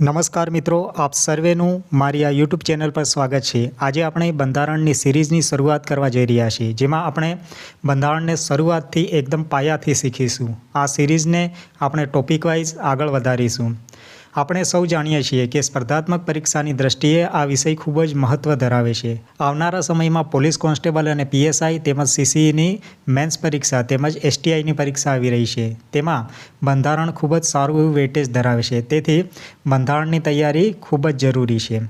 નમસ્કાર મિત્રો, આપ સર્વેનું મારી આ યુટ્યુબ ચેનલ પર સ્વાગત છે. આજે આપણે બંધારણની સિરીઝની શરૂઆત કરવા જઈ રહ્યા છીએ, જેમાં આપણે બંધારણને શરૂઆતથી એકદમ પાયાથી શીખીશું. આ સિરીઝને આપણે ટોપિક વાઇઝ આગળ વધારીશું. આપણે સૌ જાણીએ છીએ કે સ્પર્ધાત્મક પરીક્ષાની દ્રષ્ટિએ આ વિષય ખૂબ જ મહત્ત્વ ધરાવે છે. આવનારા સમયમાં પોલીસ કોન્સ્ટેબલ અને પીએસઆઈ તેમજ સીસીઈની મેન્સ પરીક્ષા તેમજ એસટીઆઈની પરીક્ષા આવી રહી છે. તેમાં બંધારણ ખૂબ જ સારું એવું વેટેજ ધરાવે છે. તેથી બંધારણની તૈયારી ખૂબ જ જરૂરી છે.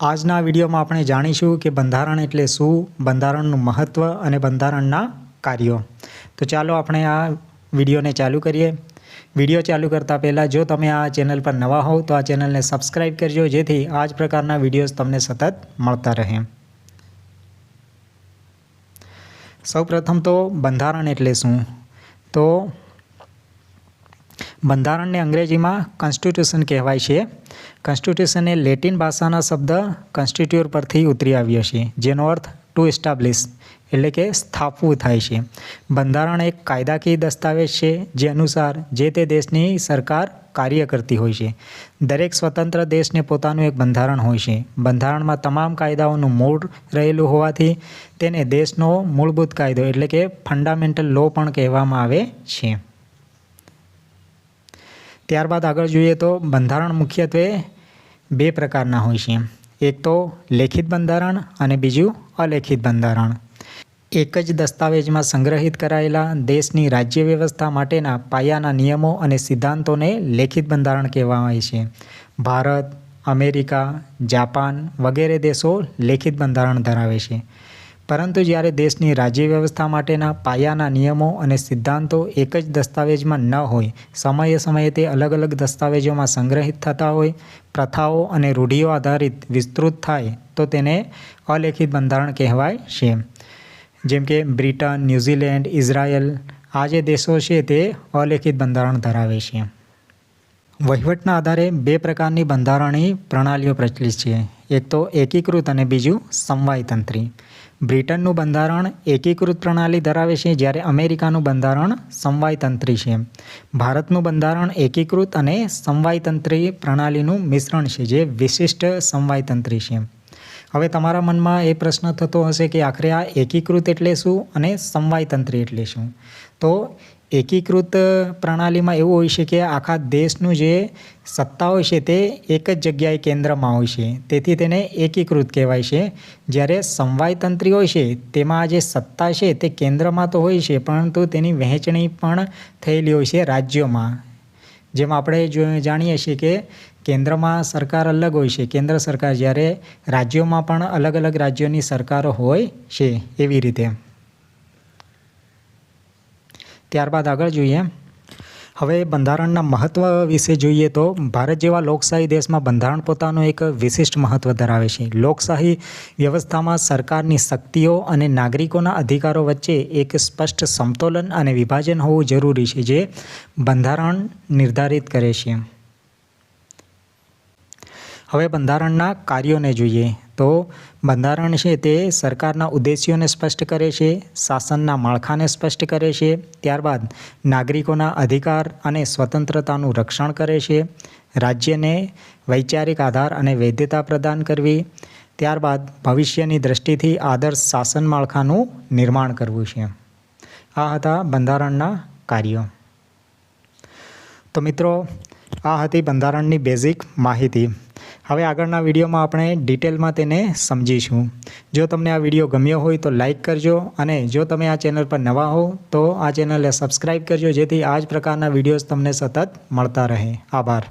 આજના વિડીયોમાં આપણે જાણીશું કે બંધારણ એટલે શું, બંધારણનું મહત્ત્વ અને બંધારણના કાર્યો. તો ચાલો આપણે આ વિડીયોને ચાલુ કરીએ. વીડિયો ચાલુ કરતાં પહેલાં જો તમે આ ચેનલ પર નવા હોવ, તો આ ચેનલને સબસ્ક્રાઈબ કરજો, જેથી આ જ પ્રકારના વિડીયોઝ તમને સતત મળતા રહે. સૌપ્રથમ તો બંધારણ એટલે શું? તો બંધારણને અંગ્રેજીમાં કોન્સ્ટિટ્યુશન કહેવાય છે. કોન્સ્ટિટ્યુશન એ લેટિન ભાષાના શબ્દ કન્સ્ટિટ્યુટ પરથી ઉતરી આવ્યો છે, જેનો અર્થ ટુ એસ્ટાબ્લિશ એટલે કે સ્થાપવું થાય છે. બંધારણ એક કાયદાકીય દસ્તાવેજ છે, જે અનુસાર જે તે દેશની સરકાર કાર્ય કરતી હોય છે. દરેક સ્વતંત્ર દેશને પોતાનું એક બંધારણ હોય છે. બંધારણમાં તમામ કાયદાઓનું મૂળ રહેલું હોવાથી તેને દેશનો મૂળભૂત કાયદો એટલે કે ફંડામેન્ટલ લો પણ કહેવામાં આવે છે. ત્યારબાદ આગળ જોઈએ તો બંધારણ મુખ્યત્વે બે પ્રકારના હોય છે. એક તો લેખિત બંધારણ અને બીજું અલેખિત બંધારણ. એક જ દસ્તાવેજમાં સંગ્રહિત કરાયેલા દેશની રાજ્ય વ્યવસ્થા માટેના પાયાના નિયમો અને સિદ્ધાંતોને લેખિત બંધારણ કહેવાય છે. ભારત, અમેરિકા, જાપાન વગેરે દેશો લેખિત બંધારણ ધરાવે છે. પરંતુ જ્યારે દેશની રાજ્ય વ્યવસ્થા માટેના પાયાના નિયમો અને સિદ્ધાંતો એક જ દસ્તાવેજમાં ન હોય, સમયે સમયે તે અલગ અલગ દસ્તાવેજોમાં સંગ્રહિત થતા હોય, પ્રથાઓ અને રૂઢિઓ આધારિત વિસ્તૃત થાય, તો તેને અલેખિત બંધારણ કહેવાય છે. જેમ કે બ્રિટન, ન્યૂઝીલેન્ડ, ઇઝરાયલ, આ જે દેશો છે તે અલેખિત બંધારણ ધરાવે છે. વહીવટના આધારે બે પ્રકારની બંધારણીય પ્રણાલીઓ પ્રચલિત છે. એક તો એકીકૃત અને બીજું સમવાયતંત્રી. બ્રિટનનું બંધારણ એકીકૃત પ્રણાલી ધરાવે છે, જ્યારે અમેરિકાનું બંધારણ સમવાયતંત્રી છે. ભારતનું બંધારણ એકીકૃત અને સમવાયતંત્રી પ્રણાલીનું મિશ્રણ છે, જે વિશિષ્ટ સમવાયતંત્રી છે. હવે તમારા મનમાં એ પ્રશ્ન થતો હશે કે આખરે આ એકીકૃત એટલે શું અને સમવાયતંત્રી એટલે શું? તો એકીકૃત પ્રણાલીમાં એવું હોય છે કે આખા દેશનું જે સત્તા હોય છે તે એક જ જગ્યાએ કેન્દ્રમાં હોય છે. તેથી તેને એકીકૃત કહેવાય છે. જ્યારે સમવાયતંત્રી હોય છે, તેમાં જે સત્તા છે તે કેન્દ્રમાં તો હોય છે, પરંતુ તેની વહેંચણી પણ થયેલી હોય છે રાજ્યોમાં. જેમ આપણે જો જાણીએ છીએ કે કેન્દ્રમાં સરકાર અલગ હોય છે, કેન્દ્ર સરકાર જ્યારે રાજ્યોમાં પણ અલગ અલગ રાજ્યોની સરકારો હોય છે એવી રીતે. ત્યારબાદ આગળ જોઈએ. હવે બંધારણના મહત્ત્વ વિશે જોઈએ તો ભારત જેવા લોકશાહી દેશમાં બંધારણ પોતાનું એક વિશિષ્ટ મહત્ત્વ ધરાવે છે. લોકશાહી વ્યવસ્થામાં સરકારની શક્તિઓ અને નાગરિકોના અધિકારો વચ્ચે એક સ્પષ્ટ સમતોલન અને વિભાજન હોવું જરૂરી છે, જે બંધારણ નિર્ધારિત કરે છે. હવે બંધારણના કાર્યોને જોઈએ. તો બંધારણ છે તે સરકારના ઉદ્દેશ્યોને સ્પષ્ટ કરે છે, શાસનના માળખાને સ્પષ્ટ કરે છે, ત્યારબાદ નાગરિકોના અધિકાર અને સ્વતંત્રતાનું રક્ષણ કરે છે, રાજ્યને વૈચારિક આધાર અને વૈધતા પ્રદાન કરવી, ત્યારબાદ ભવિષ્યની દ્રષ્ટિથી આદર્શ શાસન માળખાનું નિર્માણ કરવું છે. આ હતા બંધારણના કાર્યો. તો મિત્રો, આ હતી બંધારણની બેઝિક માહિતી. હવે આગળના વિડીયોમાં આપણે ડિટેલમાં તેને સમજીશું. જો તમને આ વીડિયો ગમ્યો હોય તો લાઈક કરજો અને જો તમે આ ચેનલ પર નવા હો, તો આ ચેનલને સબસ્ક્રાઈબ કરજો જેથી આ જ પ્રકારના વિડીયોઝ તમને સતત મળતા રહે. આભાર.